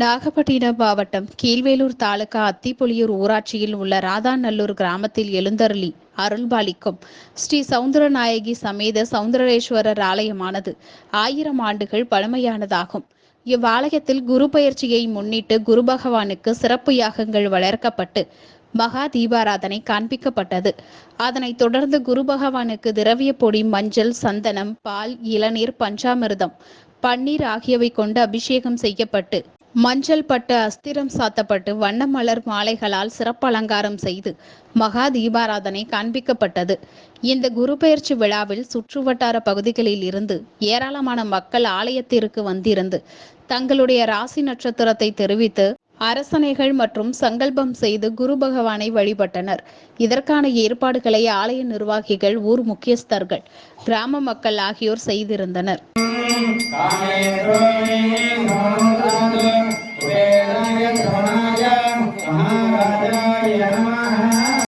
நாகப்பட்டினம் மாவட்டம் கீழ்வேலூர் தாலுகா அத்திப்புலியூர் ஊராட்சியில் உள்ள ராதாநல்லூர் கிராமத்தில் எழுந்தருளி அருள்பாலிக்கும் ஸ்ரீ சவுந்தரநாயகி சமேத சவுந்தரேஸ்வரர் ஆலயமானது ஆயிரம் ஆண்டுகள் பழமையானதாகும். இவ்வாலயத்தில் குரு பயிற்சியை முன்னிட்டு குரு பகவானுக்கு சிறப்பு யாகங்கள் வளர்க்கப்பட்டு மகா தீபாராதனை காண்பிக்கப்பட்டது. அதனைத் தொடர்ந்து குரு பகவானுக்கு திரவிய பொடி மஞ்சள் சந்தனம் பால் இளநீர் பஞ்சாமிர்தம் பன்னீர் ஆகியவை கொண்டு அபிஷேகம் செய்யப்பட்டு மஞ்சள் பட்டு அஸ்திரம் சாத்தப்பட்டு வண்ண மலர் மாலைகளால் சிறப்பு அலங்காரம் செய்து மகா தீபாராதனை காண்பிக்கப்பட்டது. இந்த குரு பெயர்ச்சி விழாவில் சுற்றுவட்டார பகுதிகளில் இருந்து ஏராளமான மக்கள் ஆலயத்திற்கு வந்திருந்து தங்களுடைய ராசி நட்சத்திரத்தை தெரிவித்து அரசனைகள் மற்றும் சங்கல்பம் செய்து குரு பகவானை வழிபட்டனர். இதற்கான ஏற்பாடுகளை ஆலய நிர்வாகிகள் ஊர் முக்கியஸ்தர்கள் கிராம மக்கள் ஆகியோர் செய்திருந்தனர். காமேஸ்வரே